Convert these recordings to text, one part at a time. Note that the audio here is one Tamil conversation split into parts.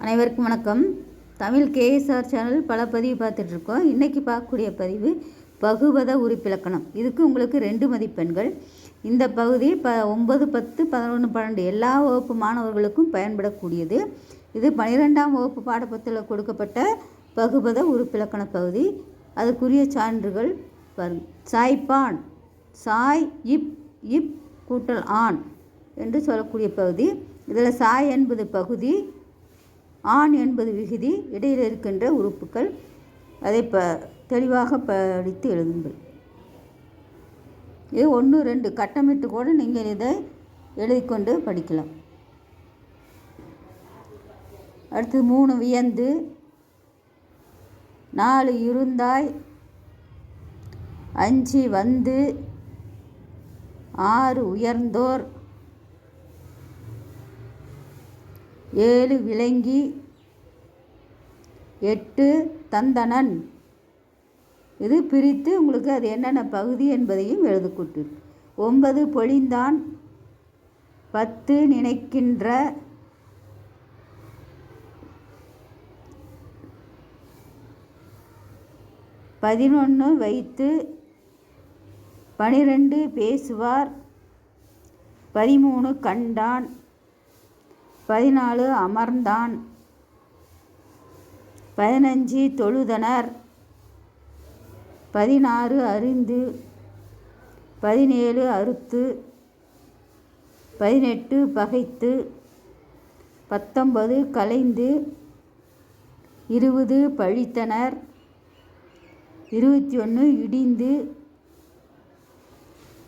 அனைவருக்கும் வணக்கம். தமிழ் கேஎஸ்ஆர் சேனல் பல பதிவு பார்த்துட்ருக்கோம். இன்றைக்கி பார்க்கக்கூடிய பதிவு பகுபத உறுப்பிலக்கணம் இதுக்கு உங்களுக்கு ரெண்டு மதிப்பெண்கள். இந்த பகுதி ப ஒன்பது பத்து பதினொன்று பன்னெண்டு எல்லா வகுப்பு மாணவர்களுக்கும் பயன்படக்கூடியது. இது பனிரெண்டாம் வகுப்பு பாடப்பத்தில் கொடுக்கப்பட்ட பகுபத உறுப்பிலக்கண பகுதி. அதுக்குரிய சான்றுகள் பாருங்கள் சாய்ப்பான் சாய் இப் இப் கூட்டல் ஆண் என்று சொல்லக்கூடிய பகுதி. இதில் சாய் என்பது பகுதி. ஆண் என்பது விகுதி இடையில் இருக்கின்ற உறுப்புகள். அதை ப தெளிவாக படித்து எழுதுங்கள். இது ஒன்று ரெண்டு கட்டமிட்டு கூட நீங்கள் இதை எழுதிக்கொண்டு படிக்கலாம். அடுத்து மூணு வியந்து. நாலு இருந்தாய். அஞ்சு வந்து. ஆறு உயர்ந்தோர். ஏழு விளங்கி எட்டு தந்தனன் இது பிரித்து உங்களுக்கு அது என்னென்ன பகுதி என்பதையும் எழுதுக்கூட்டு ஒன்பது பொழிந்தான் பத்து நினைக்கின்ற பதினொன்று வைத்து பனிரெண்டு பேசுவார். பதிமூணு கண்டான். பதினாலு அமர்ந்தான். பதினஞ்சு தொழுதனர். பதினாறு அறிந்து. பதினேழு அறுத்து. பதினெட்டு பகைத்து. பத்தொன்பது கலைந்து. இருபது பழித்தனர். இருபத்தி ஒன்று இடிந்து.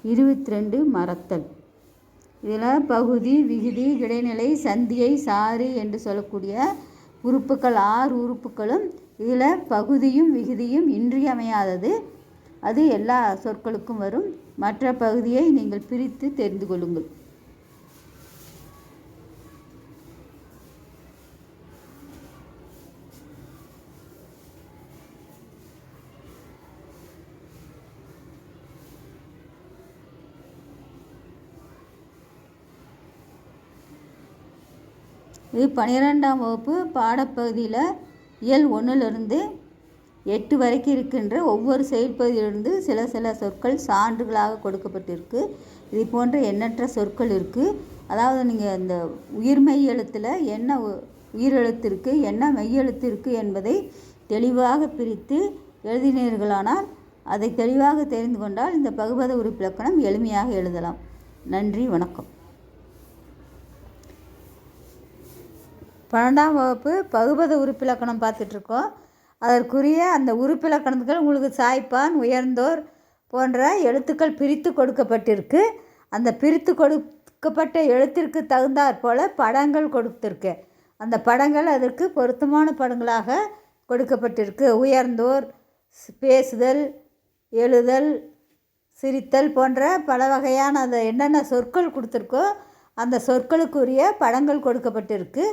இருபத்தி ரெண்டு மறத்தல். இதில் பகுதி விகுதி இடைநிலை சந்தியை சாரி என்று சொல்லக்கூடிய உறுப்புக்கள் ஆறு உறுப்புகளும் இதில் பகுதியும் விகுதியும் இன்றியமையாதது. அது எல்லா சொற்களுக்கும் வரும். மற்ற பகுதியை நீங்கள் பிரித்து தெரிந்து கொள்ளுங்கள். இது பன்னிரெண்டாம் வகுப்பு பாடப்பகுதியில் இயல் ஒன்றிலிருந்து எட்டு வரைக்கும் இருக்கின்ற ஒவ்வொரு செயல்பகுதியிலிருந்து சில சில சொற்கள் சான்றுகளாக கொடுக்கப்பட்டிருக்கு. இது போன்ற எண்ணற்ற சொற்கள் இருக்குது அதாவது நீங்கள் இந்த உயிர்மெய் எழுத்தில் என்ன உயிரெழுத்து இருக்குது என்ன மெய்யெழுத்து இருக்குது என்பதை தெளிவாக பிரித்து எழுதினீர்களானால் அதை தெளிவாக தெரிந்து கொண்டால் இந்த பகுபத உறுப்பிலக்கணம் எளிமையாக எழுதலாம். நன்றி வணக்கம். பன்னெண்டாம் வகுப்பு பகுபத உறுப்பிலக்கணம் பார்த்துட்ருக்கோம். அதற்குரிய அந்த உறுப்பிலக்கணத்துக்கள் உங்களுக்கு சாய்ப்பான் உயர்ந்தோர் போன்ற எழுத்துக்கள் பிரித்து கொடுக்கப்பட்டிருக்கு. அந்த பிரித்து கொடுக்கப்பட்ட எழுத்திற்கு தகுந்தாற் போல் படங்கள் கொடுத்துருக்கு. அந்த படங்கள் அதற்கு பொருத்தமான படங்களாக கொடுக்கப்பட்டிருக்கு. உயர்ந்தோர் பேசுதல் எழுதல் சிரித்தல் போன்ற பல வகையான அந்த என்னென்ன சொற்கள் கொடுத்துருக்கோ அந்த சொற்களுக்குரிய படங்கள் கொடுக்கப்பட்டிருக்கு.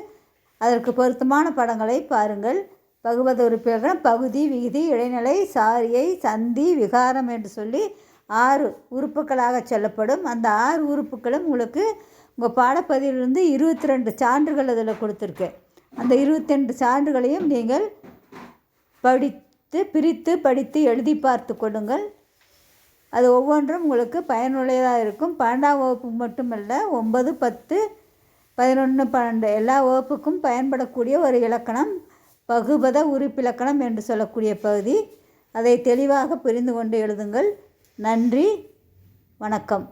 அதற்கு பொருத்தமான படங்களை பாருங்கள். பகவத உறுப்பினர்கள் பகுதி விகுதி இடைநிலை சாரியை சந்தி விகாரம் என்று சொல்லி ஆறு உறுப்புகளாக சொல்லப்படும். அந்த ஆறு உறுப்புகளும் உங்களுக்கு உங்கள் பாடப்பதிவிலிருந்து இருபத்தி ரெண்டு சான்றுகள் அதில் கொடுத்துருக்கு. அந்த இருபத்தி ரெண்டு சான்றுகளையும் நீங்கள் படித்து பிரித்து படித்து எழுதி பார்த்து கொள்ளுங்கள். அது ஒவ்வொன்றும் உங்களுக்கு பயனுள்ளதாக இருக்கும். பன்னெண்டாம் வகுப்பு மட்டுமல்ல ஒன்பது பத்து பதினொன்று பன்னெண்டு. எல்லா வகுப்புக்கும் பயன்படக்கூடிய ஒரு இலக்கணம் பகுபத உறுப்பிலக்கணம் என்று சொல்லக்கூடிய பகுதி. அதை தெளிவாக புரிந்து கொண்டு எழுதுங்கள். நன்றி. வணக்கம்.